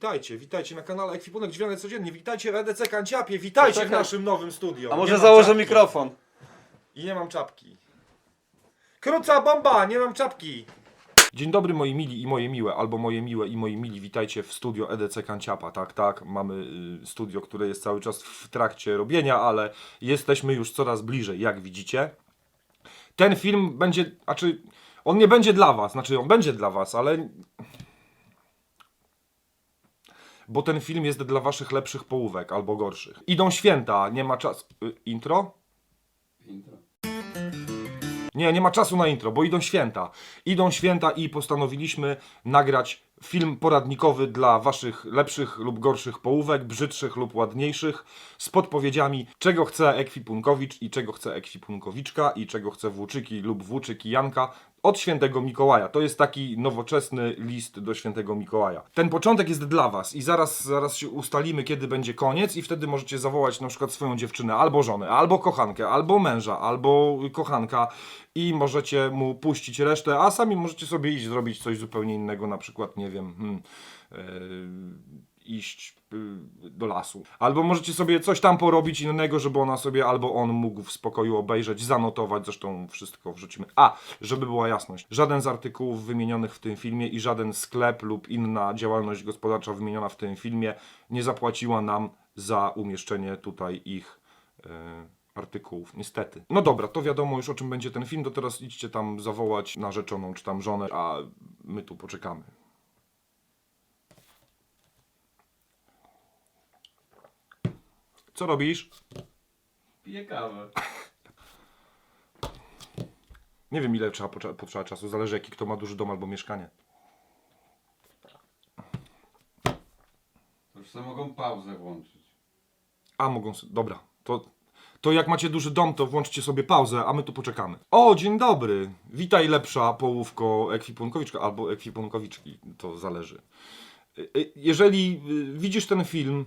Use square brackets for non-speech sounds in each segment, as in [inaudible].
Witajcie, witajcie na kanale Ekwipunek Dźwięk Codziennie. Witajcie w EDC Kanciapie, witajcie w naszym nowym studio. A Nie może mam założę czapki. mikrofon? I nie mam czapki. Króca bomba, nie mam czapki. Dzień dobry moi mili i moje miłe, albo moje miłe i moi mili, witajcie w studio EDC Kanciapa, tak, tak, mamy y, studio, które jest cały czas w trakcie robienia, ale jesteśmy już coraz bliżej, jak widzicie. Ten film będzie, znaczy, on nie będzie dla was, znaczy on będzie dla was, ale... Bo ten film jest dla waszych lepszych połówek, albo gorszych. Idą święta, nie ma czasu... y, Intro? Nie, nie ma czasu na intro, bo idą święta. Idą święta i postanowiliśmy nagrać film poradnikowy dla waszych lepszych lub gorszych połówek, brzydszych lub ładniejszych, z podpowiedziami, czego chce ekwipunkowicz i czego chce ekwipunkowiczka i czego chce włóczyki lub włóczyki Janka od świętego Mikołaja. To jest taki nowoczesny list do świętego Mikołaja. Ten początek jest dla was i zaraz, zaraz się ustalimy, kiedy będzie koniec i wtedy możecie zawołać na przykład swoją dziewczynę, albo żonę, albo kochankę, albo męża, albo kochanka i możecie mu puścić resztę, a sami możecie sobie iść zrobić coś zupełnie innego, na przykład, nie wiem, hmm, e, iść y, do lasu. Albo możecie sobie coś tam porobić innego, żeby ona sobie albo on mógł w spokoju obejrzeć, zanotować, zresztą wszystko wrzucimy. A, żeby była jasność, żaden z artykułów wymienionych w tym filmie i żaden sklep lub inna działalność gospodarcza wymieniona w tym filmie nie zapłaciła nam za umieszczenie tutaj ich e, artykułów, niestety. No dobra, to wiadomo już o czym będzie ten film, to teraz idźcie tam zawołać narzeczoną czy tam żonę, a my tu poczekamy. Co robisz? Piję kawę. Nie wiem ile trzeba potrze- potrzeba czasu, zależy jaki kto ma duży dom albo mieszkanie. To już sobie mogą pauzę włączyć. A mogą. s- Dobra, to, to jak macie duży dom, to włączcie sobie pauzę, a my tu poczekamy. O, dzień dobry. Witaj lepsza połówko ekwipunkowiczka albo ekwipunkowiczki, to zależy. Y, y, Jeżeli y, widzisz ten film,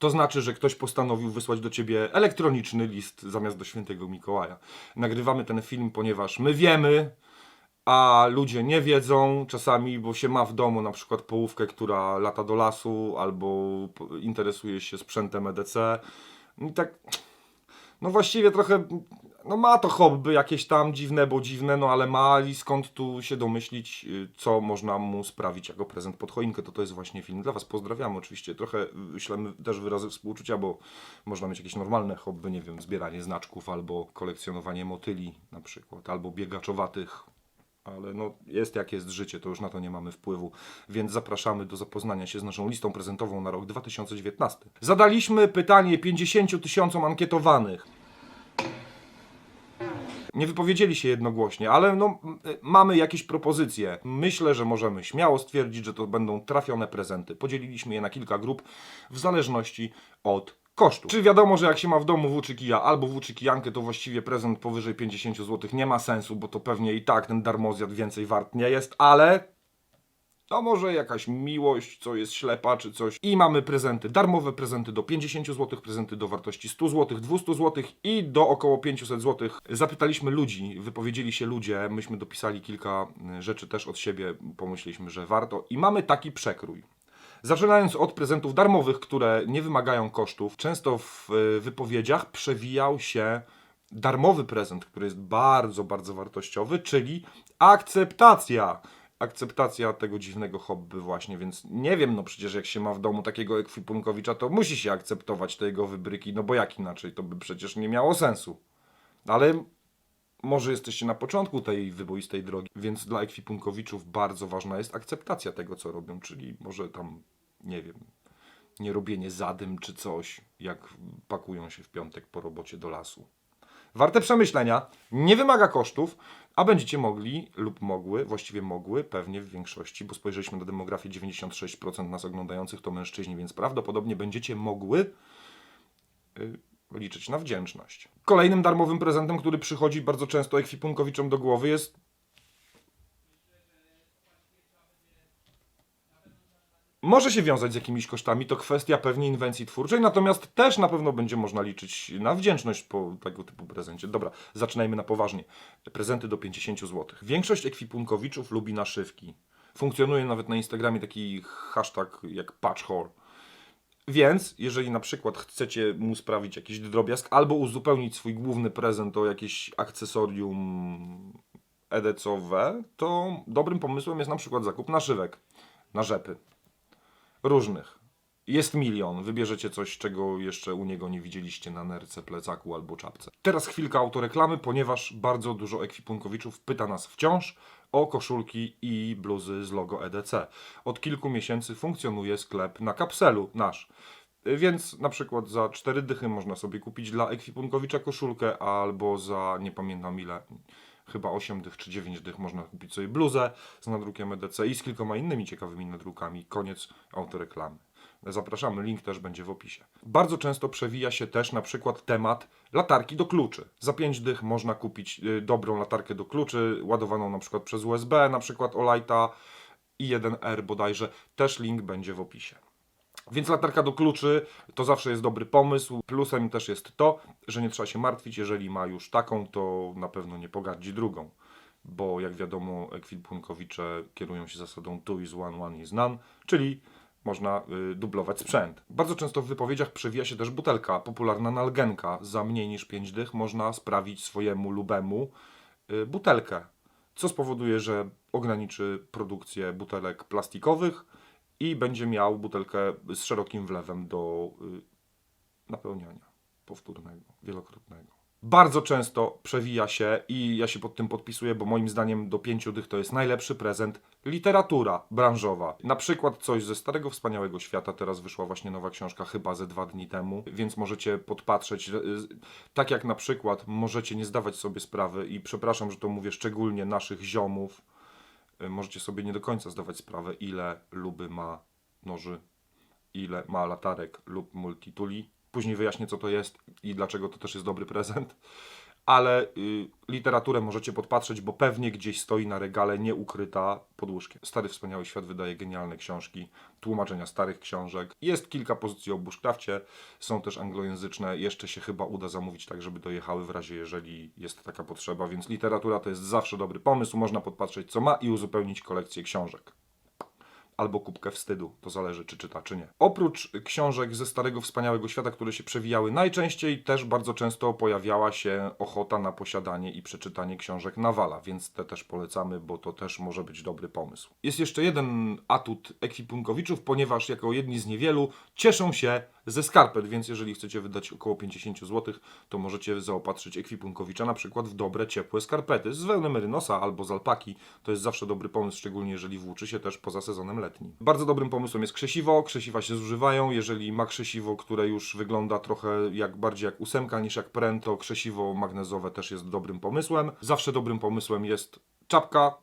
to znaczy, że ktoś postanowił wysłać do ciebie elektroniczny list zamiast do świętego Mikołaja. Nagrywamy ten film, ponieważ my wiemy, a ludzie nie wiedzą czasami, bo się ma w domu na przykład połówkę, która lata do lasu albo interesuje się sprzętem EDC. I tak, no właściwie trochę, no ma to hobby jakieś tam dziwne, bo dziwne, no ale ma i skąd tu się domyślić, y, co można mu sprawić jako prezent pod choinkę, to to jest właśnie film dla Was. Pozdrawiam oczywiście, trochę wyślemy też wyrazy współczucia, bo można mieć jakieś normalne hobby, nie wiem, zbieranie znaczków albo kolekcjonowanie motyli na przykład, albo biegaczowatych ale no jest jak jest życie, to już na to nie mamy wpływu, więc zapraszamy do zapoznania się z naszą listą prezentową na rok 2019. Zadaliśmy pytanie 50 tysiącom ankietowanych. Nie wypowiedzieli się jednogłośnie, ale no, m- mamy jakieś propozycje. Myślę, że możemy śmiało stwierdzić, że to będą trafione prezenty. Podzieliliśmy je na kilka grup w zależności od kosztu. Czy wiadomo, że jak się ma w domu włóczykija albo włóczykijankę, to właściwie prezent powyżej 50 zł nie ma sensu, bo to pewnie i tak ten darmozjad więcej wart nie jest, ale to może jakaś miłość, co jest ślepa, czy coś. I mamy prezenty, darmowe prezenty do 50 zł, prezenty do wartości 100 zł, 200 zł i do około 500 zł. Zapytaliśmy ludzi, wypowiedzieli się ludzie, myśmy dopisali kilka y, rzeczy też od siebie, pomyśleliśmy, że warto. I mamy taki przekrój. Zaczynając od prezentów darmowych, które nie wymagają kosztów, często w y, wypowiedziach przewijał się darmowy prezent, który jest bardzo, bardzo wartościowy, czyli akceptacja. Akceptacja tego dziwnego hobby właśnie, więc nie wiem, no przecież jak się ma w domu takiego ekwipunkowicza, to musi się akceptować te jego wybryki, no bo jak inaczej, to by przecież nie miało sensu. Ale może jesteście na początku tej wyboistej drogi, więc dla ekwipunkowiczów bardzo ważna jest akceptacja tego, co robią, czyli może tam, nie wiem, nie robienie zadym czy coś, jak pakują się w piątek po robocie do lasu. Warte przemyślenia, nie wymaga kosztów, a będziecie mogli lub mogły, właściwie mogły, pewnie w większości, bo spojrzeliśmy na demografię, 96% nas oglądających to mężczyźni, więc prawdopodobnie będziecie mogły y, liczyć na wdzięczność. Kolejnym darmowym prezentem, który przychodzi bardzo często ekwipunkowiczom do głowy jest może się wiązać z jakimiś kosztami, to kwestia pewnie inwencji twórczej, natomiast też na pewno będzie można liczyć na wdzięczność po tego typu prezencie. Dobra, zaczynajmy na poważnie. Prezenty do 50 zł. Większość ekwipunkowiczów lubi naszywki. Funkcjonuje nawet na Instagramie taki hashtag jak patchhole. Więc, jeżeli na przykład chcecie mu sprawić jakiś drobiazg albo uzupełnić swój główny prezent o jakieś akcesorium edecowe, to dobrym pomysłem jest na przykład zakup naszywek na rzepy. Różnych. Jest milion, wybierzecie coś, czego jeszcze u niego nie widzieliście na nerce, plecaku albo czapce. Teraz chwilka autoreklamy, ponieważ bardzo dużo ekwipunkowiczów pyta nas wciąż o koszulki i bluzy z logo EDC. Od kilku miesięcy funkcjonuje sklep na kapselu nasz. Więc na przykład za 4 dychy można sobie kupić dla ekwipunkowicza koszulkę, albo za nie pamiętam ile, chyba 8 dych czy 9 dych można kupić sobie bluzę z nadrukiem EDC i z kilkoma innymi ciekawymi nadrukami. Koniec autoreklamy. Zapraszamy, link też będzie w opisie. Bardzo często przewija się też na przykład temat latarki do kluczy. Za 5 dych można kupić y, dobrą latarkę do kluczy, ładowaną na przykład przez USB, na przykład Olighta i1R bodajże. Też link będzie w opisie. Więc latarka do kluczy to zawsze jest dobry pomysł. Plusem też jest to, że nie trzeba się martwić, jeżeli ma już taką, to na pewno nie pogardzi drugą. Bo jak wiadomo, ekwipunkowicze kierują się zasadą two is one, one is none, czyli można y, dublować sprzęt. Bardzo często w wypowiedziach przewija się też butelka, popularna nalgenka. Za mniej niż 5 dych można sprawić swojemu lubemu y, butelkę, co spowoduje, że ograniczy produkcję butelek plastikowych i będzie miał butelkę z szerokim wlewem do y, napełniania powtórnego, wielokrotnego. Bardzo często przewija się i ja się pod tym podpisuję, bo moim zdaniem do pięciu dych to jest najlepszy prezent literatura branżowa. Na przykład coś ze Starego Wspaniałego Świata, teraz wyszła właśnie nowa książka chyba ze dwa dni temu, więc możecie podpatrzeć, y, tak jak na przykład możecie nie zdawać sobie sprawy i przepraszam, że to mówię szczególnie naszych ziomów, możecie sobie nie do końca zdawać sprawę, ile luby ma noży, ile ma latarek lub multituli. Później wyjaśnię, co to jest i dlaczego to też jest dobry prezent. Ale y, literaturę możecie podpatrzeć, bo pewnie gdzieś stoi na regale nieukryta pod łóżkiem. Stary Wspaniały Świat wydaje genialne książki, tłumaczenia starych książek. Jest kilka pozycji o Bushcrafcie, są też anglojęzyczne. Jeszcze się chyba uda zamówić tak, żeby dojechały w razie, jeżeli jest taka potrzeba. Więc literatura to jest zawsze dobry pomysł. Można podpatrzeć, co ma i uzupełnić kolekcję książek albo kubkę wstydu. To zależy, czy czyta, czy nie. Oprócz książek ze Starego Wspaniałego Świata, które się przewijały najczęściej, też bardzo często pojawiała się ochota na posiadanie i przeczytanie książek Nawala, więc te też polecamy, bo to też może być dobry pomysł. Jest jeszcze jeden atut ekwipunkowiczów, ponieważ jako jedni z niewielu cieszą się ze skarpet, więc jeżeli chcecie wydać około 50 zł, to możecie zaopatrzyć ekwipunkowicza na przykład w dobre, ciepłe skarpety z wełny merynosa albo z alpaki. To jest zawsze dobry pomysł, szczególnie jeżeli włóczy się też poza sezonem letnim. Bardzo dobrym pomysłem jest krzesiwo. Krzesiwa się zużywają. Jeżeli ma krzesiwo, które już wygląda trochę jak bardziej jak ósemka niż jak pren, to krzesiwo magnezowe też jest dobrym pomysłem. Zawsze dobrym pomysłem jest czapka,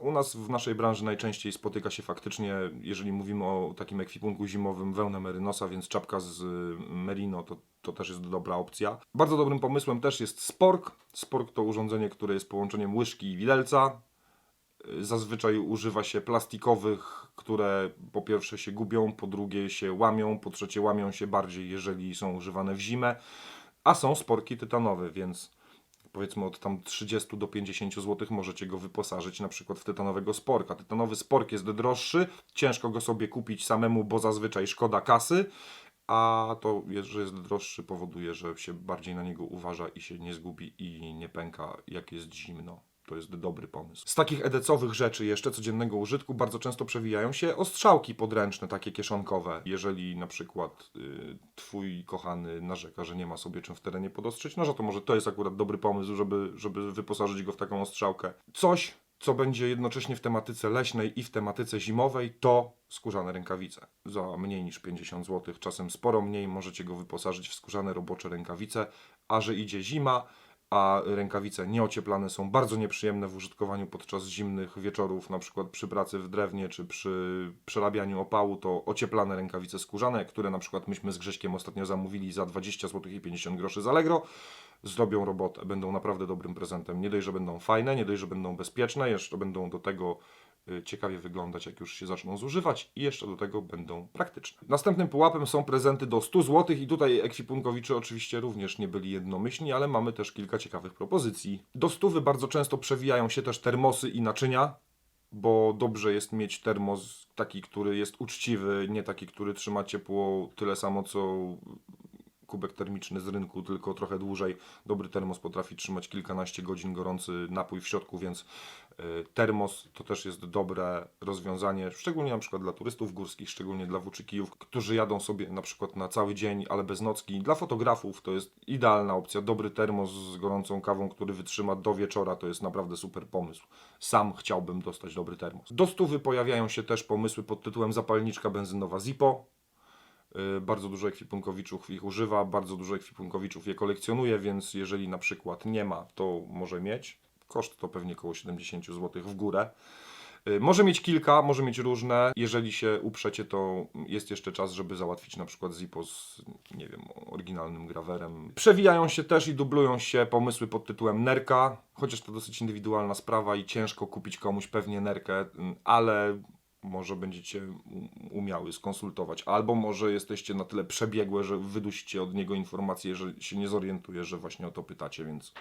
u nas w naszej branży najczęściej spotyka się faktycznie, jeżeli mówimy o takim ekwipunku zimowym, wełnę merynosa, więc czapka z y, merino to, to też jest dobra opcja. Bardzo dobrym pomysłem też jest spork. Spork to urządzenie, które jest połączeniem łyżki i widelca. Y, Zazwyczaj używa się plastikowych, które po pierwsze się gubią, po drugie się łamią, po trzecie łamią się bardziej, jeżeli są używane w zimę, a są sporki tytanowe, więc powiedzmy od tam 30 do 50 zł możecie go wyposażyć na przykład w tytanowego sporka. Tytanowy spork jest droższy, ciężko go sobie kupić samemu, bo zazwyczaj szkoda kasy, a to, że jest droższy powoduje, że się bardziej na niego uważa i się nie zgubi i nie pęka jak jest zimno. To jest dobry pomysł. Z takich edecowych rzeczy jeszcze codziennego użytku bardzo często przewijają się ostrzałki podręczne, takie kieszonkowe. Jeżeli na przykład y, twój kochany narzeka, że nie ma sobie czym w terenie podostrzyć noża, to może to jest akurat dobry pomysł, żeby, żeby wyposażyć go w taką ostrzałkę. Coś, co będzie jednocześnie w tematyce leśnej i w tematyce zimowej, to skórzane rękawice. Za mniej niż 50 zł, czasem sporo mniej, możecie go wyposażyć w skórzane robocze rękawice, a że idzie zima, a rękawice nieocieplane są bardzo nieprzyjemne w użytkowaniu podczas zimnych wieczorów, na przykład przy pracy w drewnie czy przy przerabianiu opału, to ocieplane rękawice skórzane, które na przykład myśmy z Grześkiem ostatnio zamówili za 20 zł i 50 groszy z Allegro, zrobią robotę, będą naprawdę dobrym prezentem. Nie dość, że będą fajne, nie dość, że będą bezpieczne, jeszcze będą do tego ciekawie wyglądać, jak już się zaczną zużywać i jeszcze do tego będą praktyczne. Następnym pułapem są prezenty do 100 zł i tutaj ekwipunkowicze oczywiście również nie byli jednomyślni, ale mamy też kilka ciekawych propozycji. Do stówy bardzo często przewijają się też termosy i naczynia. bo dobrze jest mieć termos taki, który jest uczciwy, nie taki, który trzyma ciepło tyle samo co kubek termiczny z rynku, tylko trochę dłużej. Dobry termos potrafi trzymać kilkanaście godzin gorący napój w środku, więc y, termos to też jest dobre rozwiązanie, szczególnie na przykład dla turystów górskich, szczególnie dla włóczykijów, którzy jadą sobie na przykład na cały dzień, ale bez nocki. Dla fotografów to jest idealna opcja. Dobry termos z gorącą kawą, który wytrzyma do wieczora, to jest naprawdę super pomysł. Sam chciałbym dostać dobry termos. Do stówy pojawiają się też pomysły pod tytułem zapalniczka benzynowa Zippo. Y, Bardzo dużo ekwipunkowiczów ich używa, bardzo dużo ekwipunkowiczów je kolekcjonuje, więc jeżeli na przykład nie ma, to może mieć. Koszt to pewnie około 70 zł w górę. Y, Może mieć kilka, może mieć różne. Jeżeli się uprzecie, to jest jeszcze czas, żeby załatwić na przykład Zippo z, nie wiem, oryginalnym grawerem. Przewijają się też i dublują się pomysły pod tytułem Nerka, chociaż to dosyć indywidualna sprawa i ciężko kupić komuś pewnie Nerkę, y, ale może będziecie umiały skonsultować, albo może jesteście na tyle przebiegłe, że wydusicie od niego informację, że się nie zorientuje, że właśnie o to pytacie, więc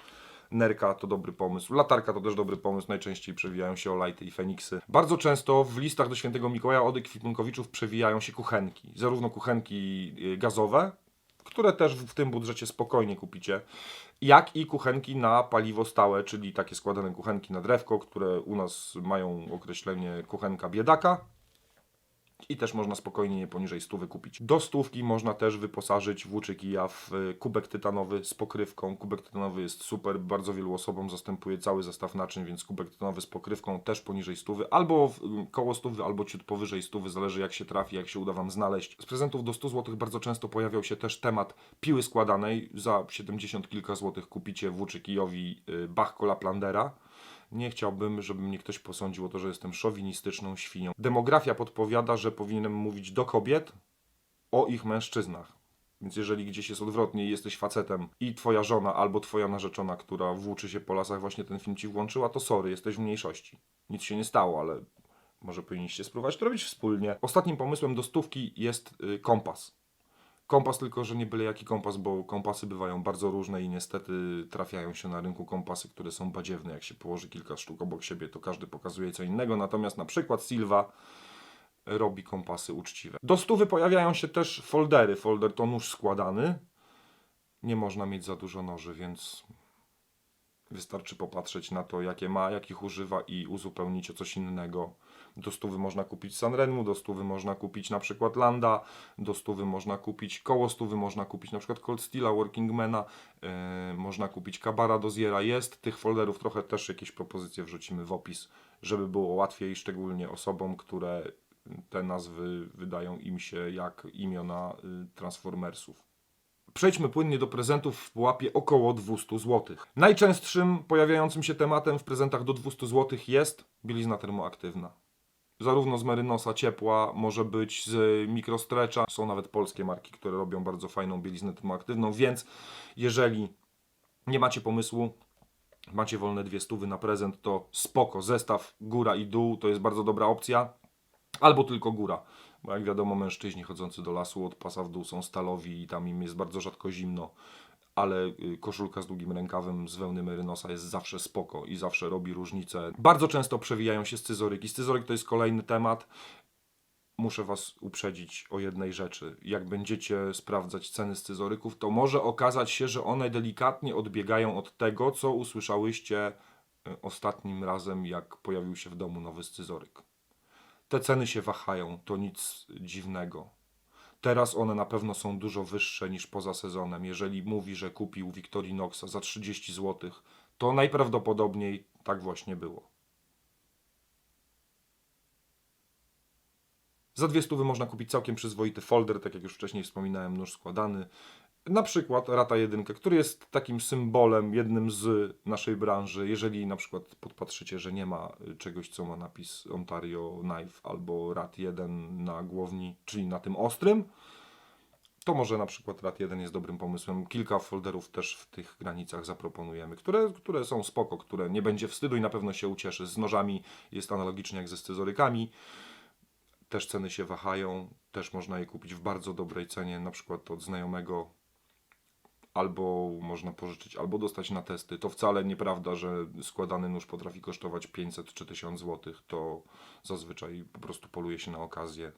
Nerka to dobry pomysł. Latarka to też dobry pomysł. Najczęściej przewijają się Olajty i Feniksy. Bardzo często w listach do świętego Mikołaja od ekwipunkowiczów przewijają się kuchenki. Zarówno kuchenki y, gazowe, które też w tym budżecie spokojnie kupicie, jak i kuchenki na paliwo stałe, czyli takie składane kuchenki na drewko, które u nas mają określenie kuchenka biedaka. I też można spokojnie je poniżej stówy kupić. Do stówki można też wyposażyć włóczykija w y, kubek tytanowy z pokrywką. Kubek tytanowy jest super, bardzo wielu osobom zastępuje cały zestaw naczyń, więc kubek tytanowy z pokrywką też poniżej stówy, albo y, koło stówy, albo ciut powyżej stówy, zależy jak się trafi, jak się uda Wam znaleźć. Z prezentów do 100 zł bardzo często pojawiał się też temat piły składanej. Za 70 kilka złotych kupicie włóczykijowi y, Bach Laplandera. Nie chciałbym, żeby mnie ktoś posądził o to, że jestem szowinistyczną świnią. Demografia podpowiada, że powinienem mówić do kobiet o ich mężczyznach. Więc jeżeli gdzieś jest odwrotnie i jesteś facetem i twoja żona albo twoja narzeczona, która włóczy się po lasach, właśnie ten film ci włączyła, to sorry, jesteś w mniejszości. Nic się nie stało, ale może powinniście spróbować to robić wspólnie. Ostatnim pomysłem do stówki jest y, kompas. Kompas, tylko że nie byle jaki kompas, bo kompasy bywają bardzo różne i niestety trafiają się na rynku kompasy, które są badziewne. Jak się położy kilka sztuk obok siebie, to każdy pokazuje co innego. Natomiast na przykład Silva robi kompasy uczciwe. Do stówy pojawiają się też foldery. Folder to nóż składany. Nie można mieć za dużo noży, więc wystarczy popatrzeć na to, jakie ma, jakich używa i uzupełnić o coś innego. Do stówy można kupić Sanremu, do stówy można kupić na przykład Landa, do stówy można kupić koło stówy, można kupić na przykład Cold Steela, Workingmana, yy, można kupić Kabara Doziera. Jest tych folderów trochę też jakieś propozycje wrzucimy w opis, żeby było łatwiej, szczególnie osobom, które te nazwy wydają im się jak imiona y, Transformersów. Przejdźmy płynnie do prezentów w pułapie około 200 zł. Najczęstszym pojawiającym się tematem w prezentach do 200 zł jest bielizna termoaktywna. Zarówno z Merynosa ciepła, może być z mikrostrecza. Są nawet polskie marki, które robią bardzo fajną bieliznę termoaktywną, więc jeżeli nie macie pomysłu, macie wolne dwie stówy na prezent, to spoko. Zestaw góra i dół to jest bardzo dobra opcja. Albo tylko góra. Bo jak wiadomo, mężczyźni chodzący do lasu od pasa w dół są stalowi i tam im jest bardzo rzadko zimno. Ale y, koszulka z długim rękawem z wełny merynosa jest zawsze spoko i zawsze robi różnicę. Bardzo często przewijają się scyzoryki. Scyzoryk to jest kolejny temat. Muszę Was uprzedzić o jednej rzeczy. Jak będziecie sprawdzać ceny scyzoryków, to może okazać się, że one delikatnie odbiegają od tego, co usłyszałyście y, ostatnim razem, jak pojawił się w domu nowy scyzoryk. Te ceny się wahają, to nic dziwnego. Teraz one na pewno są dużo wyższe niż poza sezonem. Jeżeli mówi, że kupił Victorinoxa za 30 zł, to najprawdopodobniej tak właśnie było. Za dwie stówy można kupić całkiem przyzwoity folder, tak jak już wcześniej wspominałem, nóż składany. Na przykład Rata 1, który jest takim symbolem, jednym z naszej branży. Jeżeli na przykład podpatrzycie, że nie ma czegoś, co ma napis Ontario Knife albo Rat 1 na głowni, czyli na tym ostrym, to może na przykład Rat 1 jest dobrym pomysłem. Kilka folderów też w tych granicach zaproponujemy, które, które są spoko, które nie będzie wstydu i na pewno się ucieszy. Z nożami jest analogicznie jak ze scyzorykami. Też ceny się wahają, też można je kupić w bardzo dobrej cenie, na przykład od znajomego albo można pożyczyć, albo dostać na testy. To wcale nieprawda, że składany nóż potrafi kosztować 500 czy 1000 zł. To zazwyczaj po prostu poluje się na okazję.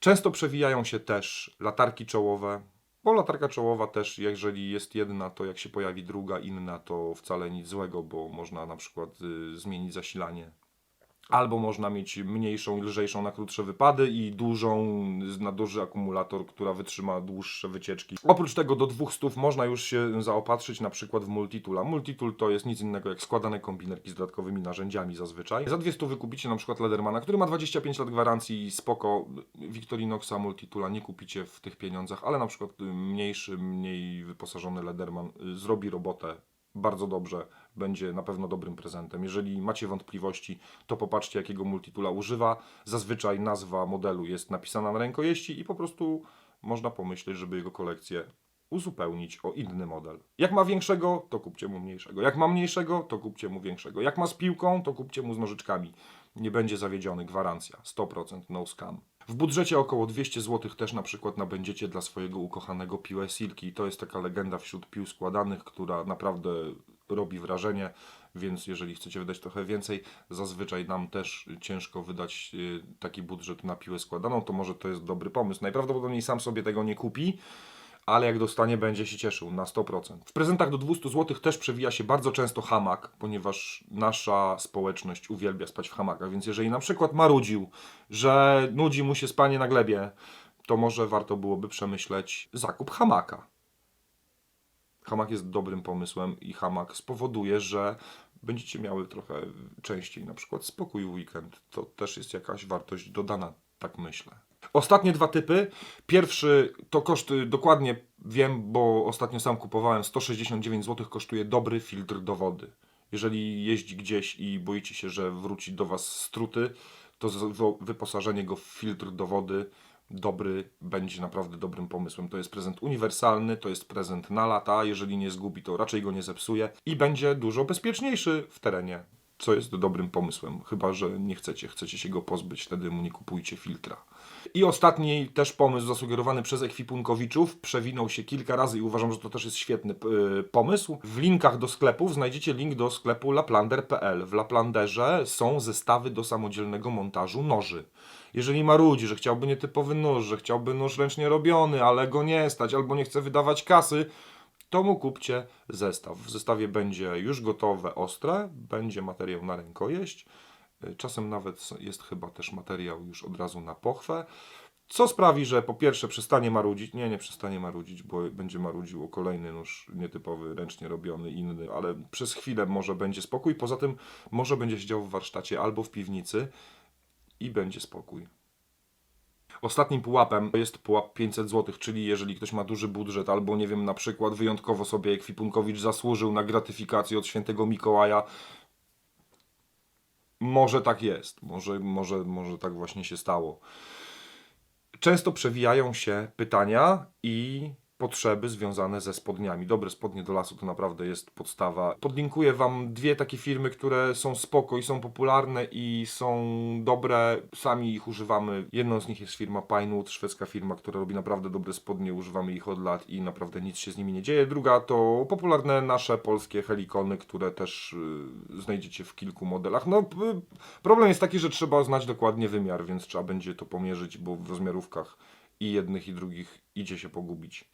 Często przewijają się też latarki czołowe, bo latarka czołowa też, jeżeli jest jedna, to jak się pojawi druga, inna, to wcale nic złego, bo można na przykład y, zmienić zasilanie. Albo można mieć mniejszą i lżejszą na krótsze wypady i dużą na duży akumulator, która wytrzyma dłuższe wycieczki. Oprócz tego do 200 można już się zaopatrzyć na przykład w multitoola. Multitool to jest nic innego jak składane kombinerki z dodatkowymi narzędziami zazwyczaj. Za 200 wykupicie na przykład Ledermana, który ma 25 lat gwarancji i spoko. Victorinoxa multitoola nie kupicie w tych pieniądzach, ale na przykład mniejszy, mniej wyposażony Lederman y, zrobi robotę bardzo dobrze, będzie na pewno dobrym prezentem. Jeżeli macie wątpliwości, to popatrzcie, jakiego multitula używa. Zazwyczaj nazwa modelu jest napisana na rękojeści i po prostu można pomyśleć, żeby jego kolekcję uzupełnić o inny model. Jak ma większego, to kupcie mu mniejszego. Jak ma mniejszego, to kupcie mu większego. Jak ma z piłką, to kupcie mu z nożyczkami. Nie będzie zawiedziony, gwarancja. 100% no scam. W budżecie około 200 zł też na przykład nabędziecie dla swojego ukochanego piłę Silki. To jest taka legenda wśród pił składanych, która naprawdę robi wrażenie, więc jeżeli chcecie wydać trochę więcej, zazwyczaj nam też ciężko wydać y, taki budżet na piłę składaną, to może to jest dobry pomysł. Najprawdopodobniej sam sobie tego nie kupi, ale jak dostanie, będzie się cieszył na 100%. W prezentach do 200 zł też przewija się bardzo często hamak, ponieważ nasza społeczność uwielbia spać w hamakach, więc jeżeli na przykład marudził, że nudzi mu się spanie na glebie, to może warto byłoby przemyśleć zakup hamaka. Hamak jest dobrym pomysłem i hamak spowoduje, że będziecie miały trochę częściej na przykład spokój w weekend. To też jest jakaś wartość dodana, tak myślę. Ostatnie dwa typy. Pierwszy to koszty, dokładnie wiem, bo ostatnio sam kupowałem, 169 zł kosztuje dobry filtr do wody. Jeżeli jeździ gdzieś i boicie się, że wróci do Was struty, to wyposażenie go w filtr do wody dobry będzie naprawdę dobrym pomysłem. To jest prezent uniwersalny, to jest prezent na lata. Jeżeli nie zgubi, to raczej go nie zepsuje i będzie dużo bezpieczniejszy w terenie, co jest dobrym pomysłem. Chyba, że nie chcecie, chcecie się go pozbyć, wtedy mu nie kupujcie filtra. I ostatni też pomysł zasugerowany przez ekwipunkowiczów przewinął się kilka razy i uważam, że to też jest świetny y, pomysł. W linkach do sklepów znajdziecie link do sklepu laplander.pl. W Laplanderze są zestawy do samodzielnego montażu noży. Jeżeli marudzi, że chciałby nietypowy nóż, że chciałby nóż ręcznie robiony, ale go nie stać albo nie chce wydawać kasy, to mu kupcie zestaw. W zestawie będzie już gotowe ostre, będzie materiał na rękojeść, y, czasem nawet jest chyba też materiał już od razu na pochwę, co sprawi, że po pierwsze przestanie marudzić, nie, nie przestanie marudzić, bo będzie marudził o kolejny nóż nietypowy, ręcznie robiony, inny, ale przez chwilę może będzie spokój, poza tym może będzie siedział w warsztacie albo w piwnicy i będzie spokój. Ostatnim pułapem jest pułap 500 zł, czyli jeżeli ktoś ma duży budżet, albo nie wiem, na przykład wyjątkowo sobie ekwipunkowicz zasłużył na gratyfikację od świętego Mikołaja, może tak jest, może, może, może tak właśnie się stało. Często przewijają się pytania i potrzeby związane ze spodniami. Dobre spodnie do lasu to naprawdę jest podstawa. Podlinkuję Wam dwie takie firmy, które są spoko i są popularne i są dobre. Sami ich używamy. Jedną z nich jest firma Pinewood, szwedzka firma, która robi naprawdę dobre spodnie. Używamy ich od lat i naprawdę nic się z nimi nie dzieje. Druga to popularne nasze polskie helikony, które też y, znajdziecie w kilku modelach. No, p- problem jest taki, że trzeba znać dokładnie wymiar, więc trzeba będzie to pomierzyć, bo w rozmiarówkach i jednych i drugich idzie się pogubić.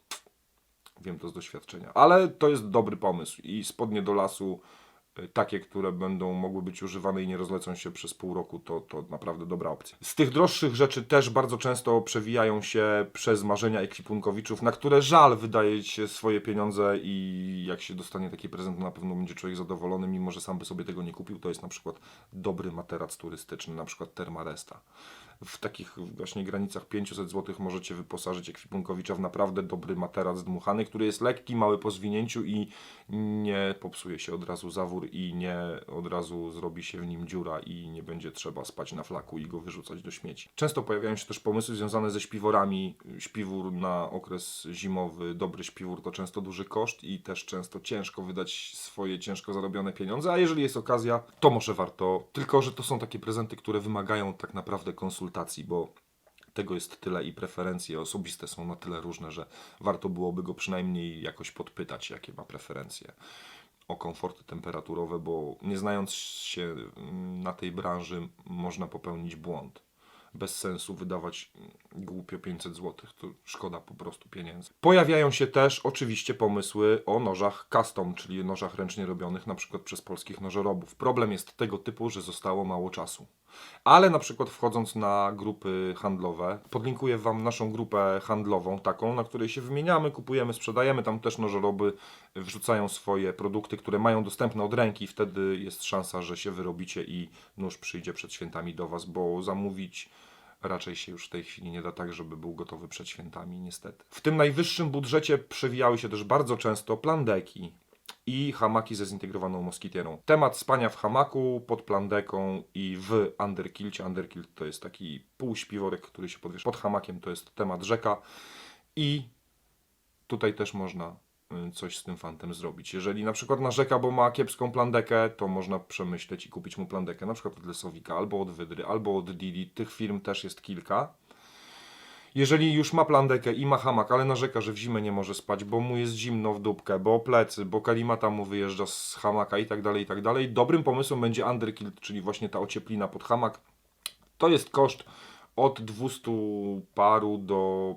Wiem to z doświadczenia. Ale to jest dobry pomysł i spodnie do lasu, y, takie, które będą mogły być używane i nie rozlecą się przez pół roku, to, to naprawdę dobra opcja. Z tych droższych rzeczy też bardzo często przewijają się przez marzenia ekwipunkowiczów, na które żal wydać się swoje pieniądze i jak się dostanie taki prezent, to na pewno będzie człowiek zadowolony, mimo że sam by sobie tego nie kupił. To jest na przykład dobry materac turystyczny, na przykład Termaresta w takich właśnie granicach 500 zł możecie wyposażyć ekwipunkowicza w naprawdę dobry materac dmuchany, który jest lekki, mały po zwinięciu i nie popsuje się od razu zawór i nie od razu zrobi się w nim dziura i nie będzie trzeba spać na flaku i go wyrzucać do śmieci. Często pojawiają się też pomysły związane ze śpiworami. Śpiwór na okres zimowy, dobry śpiwór to często duży koszt i też często ciężko wydać swoje ciężko zarobione pieniądze, a jeżeli jest okazja, to może warto. Tylko, że to są takie prezenty, które wymagają tak naprawdę konsultacji, bo Tego jest tyle i preferencje osobiste są na tyle różne, że warto byłoby go przynajmniej jakoś podpytać, jakie ma preferencje o komforty temperaturowe, bo nie znając się mm, na tej branży, można popełnić błąd. Bez sensu wydawać mm, głupio 500 zł, to szkoda po prostu pieniędzy. Pojawiają się też oczywiście pomysły o nożach custom, czyli nożach ręcznie robionych, na przykład przez polskich nożorobów. Problem jest tego typu, że zostało mało czasu. Ale na przykład wchodząc na grupy handlowe, podlinkuję Wam naszą grupę handlową, taką, na której się wymieniamy, kupujemy, sprzedajemy. Tam też nożoroby wrzucają swoje produkty, które mają dostępne od ręki. Wtedy jest szansa, że się wyrobicie i nóż przyjdzie przed świętami do Was, bo zamówić raczej się już w tej chwili nie da tak, żeby był gotowy przed świętami, niestety. W tym najwyższym budżecie przewijały się też bardzo często plandeki i hamaki ze zintegrowaną moskitierą. Temat spania w hamaku, pod plandeką i w underkilcie. Underkilt to jest taki półśpiworek, który się podwiesza pod hamakiem, to jest temat rzeka i tutaj też można y, coś z tym fantem zrobić. Jeżeli na przykład narzeka, bo ma kiepską plandekę, to można przemyśleć i kupić mu plandekę, na przykład od Lesowika, albo od Wydry, albo od Didi. Tych firm też jest kilka. Jeżeli już ma plandekę i ma hamak, ale narzeka, że w zimę nie może spać, bo mu jest zimno w dupkę, bo plecy, bo kalimata mu wyjeżdża z hamaka i tak dalej, i tak dalej, dobrym pomysłem będzie underkilt, czyli właśnie ta ocieplina pod hamak. To jest koszt od 200 paru do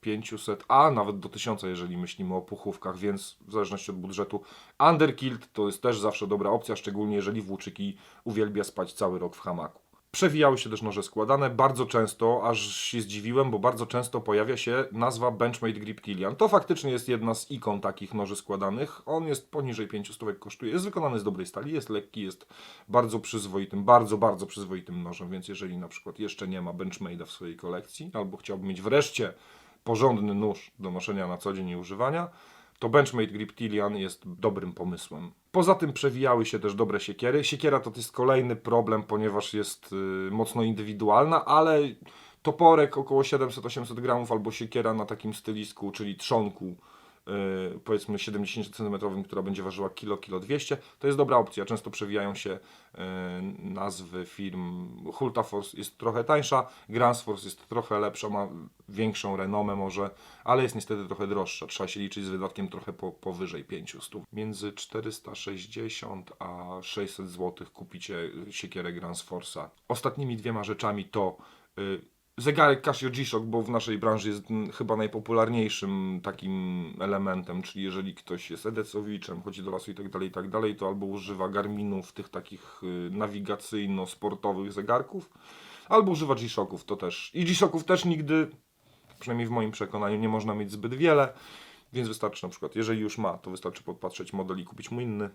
500, a nawet do 1000, jeżeli myślimy o puchówkach, więc w zależności od budżetu. Underkilt to jest też zawsze dobra opcja, szczególnie jeżeli włóczyki uwielbia spać cały rok w hamaku. Przewijały się też noże składane, bardzo często, aż się zdziwiłem, bo bardzo często pojawia się nazwa Benchmade Grip Tillian. To faktycznie jest jedna z ikon takich noży składanych. On jest poniżej 500 kosztuje, jest wykonany z dobrej stali, jest lekki, jest bardzo przyzwoitym, bardzo, bardzo przyzwoitym nożem, więc jeżeli na przykład jeszcze nie ma Benchmade'a w swojej kolekcji, albo chciałby mieć wreszcie porządny nóż do noszenia na co dzień i używania, to Benchmade Grip Tillian jest dobrym pomysłem. Poza tym przewijały się też dobre siekiery. Siekiera to jest kolejny problem, ponieważ jest y, mocno indywidualna, ale toporek około 700-800 gramów albo siekiera na takim stylisku, czyli trzonku, powiedzmy 70 cm, która będzie ważyła kilo, kilo 200, to jest dobra opcja. Często przewijają się y, nazwy firm. Hultafors jest trochę tańsza, Gransfors jest trochę lepsza, ma większą renomę może, ale jest niestety trochę droższa. Trzeba się liczyć z wydatkiem trochę po, powyżej 500. Między 460 a 600 zł kupicie siekierę Gransforsa. Ostatnimi dwiema rzeczami to y, zegarek Casio G-Shock, bo w naszej branży jest chyba najpopularniejszym takim elementem, czyli jeżeli ktoś jest edecowiczem, chodzi do lasu i tak dalej, i tak dalej, to albo używa Garminów, tych takich y, nawigacyjno-sportowych zegarków, albo używa G-Shocków, to też. I G-Shocków też nigdy, przynajmniej w moim przekonaniu, nie można mieć zbyt wiele, więc wystarczy na przykład, jeżeli już ma, to wystarczy podpatrzeć model i kupić mu inny.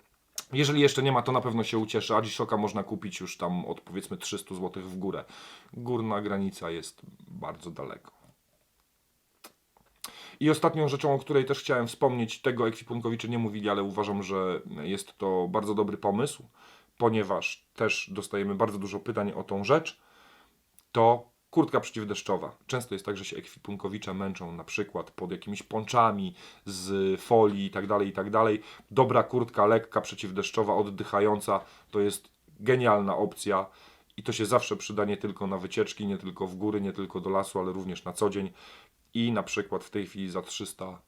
Jeżeli jeszcze nie ma, to na pewno się ucieszy, a G-Shocka można kupić już tam od powiedzmy 300 zł w górę. Górna granica jest bardzo daleko. I ostatnią rzeczą, o której też chciałem wspomnieć, tego ekwipunkowicze nie mówili, ale uważam, że jest to bardzo dobry pomysł, ponieważ też dostajemy bardzo dużo pytań o tą rzecz, to kurtka przeciwdeszczowa. Często jest tak, że się ekwipunkowicze męczą na przykład pod jakimiś ponczami z folii i tak dalej, i tak. Dobra kurtka, lekka, przeciwdeszczowa, oddychająca, to jest genialna opcja i to się zawsze przyda nie tylko na wycieczki, nie tylko w góry, nie tylko do lasu, ale również na co dzień. I na przykład w tej chwili za 300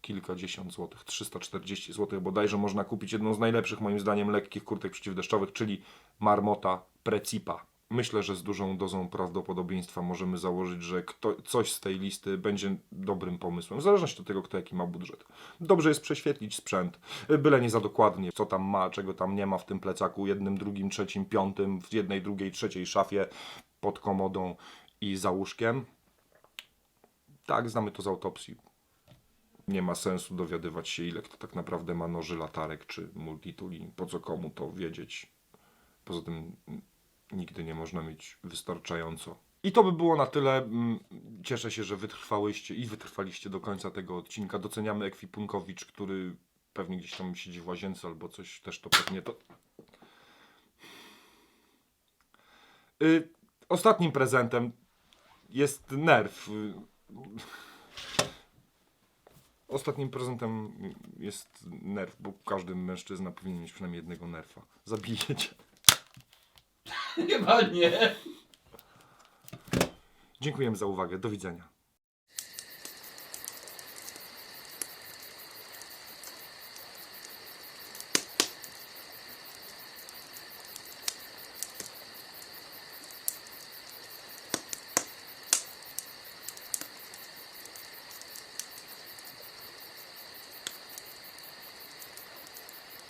kilkadziesiąt złotych, 340 złotych bodajże można kupić jedną z najlepszych moim zdaniem lekkich kurtek przeciwdeszczowych, czyli Marmota Precipa. Myślę, że z dużą dozą prawdopodobieństwa możemy założyć, że kto, coś z tej listy będzie dobrym pomysłem, w zależności od tego, kto jaki ma budżet. Dobrze jest prześwietlić sprzęt, byle nie za dokładnie, co tam ma, czego tam nie ma w tym plecaku, jednym, drugim, trzecim, piątym, w jednej, drugiej, trzeciej szafie, pod komodą i za łóżkiem. Tak, znamy to z autopsji. Nie ma sensu dowiadywać się, ile kto tak naprawdę ma noży, latarek czy multituli. Po co komu to wiedzieć? Poza tym nigdy nie można mieć wystarczająco. I to by było na tyle. Mm, Cieszę się, że wytrwałyście i wytrwaliście do końca tego odcinka. Doceniamy ekwipunkowicz, który pewnie gdzieś tam siedzi w łazience albo coś, też to pewnie to. Y, ostatnim prezentem jest nerw. Y, Ostatnim prezentem jest nerw, bo każdy mężczyzna powinien mieć przynajmniej jednego nerfa. Zabijecie. [laughs] Chyba nie. Dziękujemy za uwagę. Do widzenia.